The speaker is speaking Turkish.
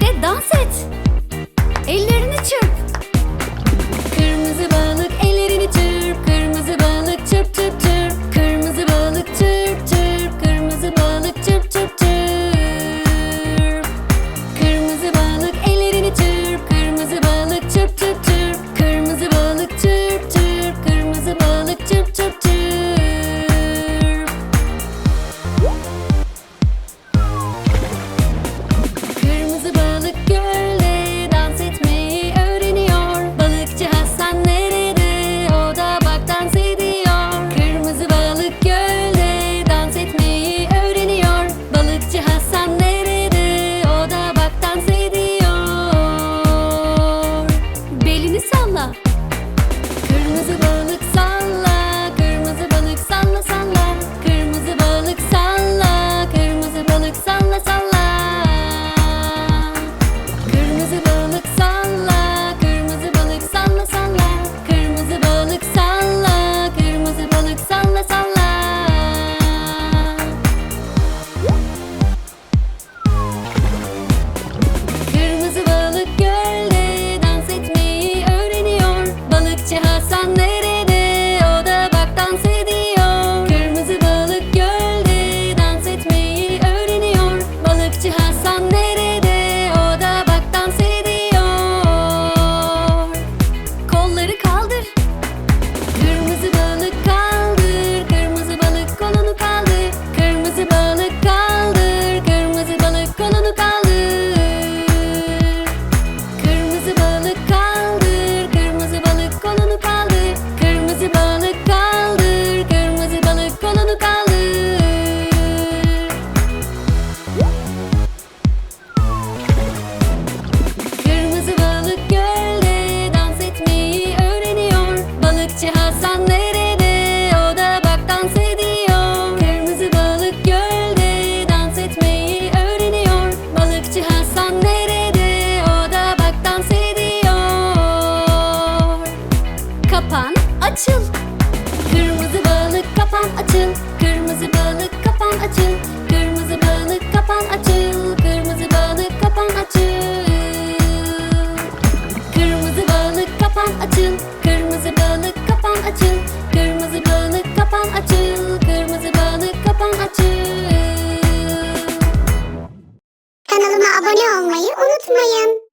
birlikte dans et. Ellerini çırp. Kırmızı bağ. Hassan ne? açıl Kırmızı balık kapan açıl Kırmızı balık kapan açıl Kırmızı balık kapan açıl Kırmızı balık kapan açıl Kırmızı balık kapan açıl Kırmızı balık kapan açıl Kırmızı balık kapan açıl Kırmızı balık kapan açıl Kanalıma abone olmayı unutmayın.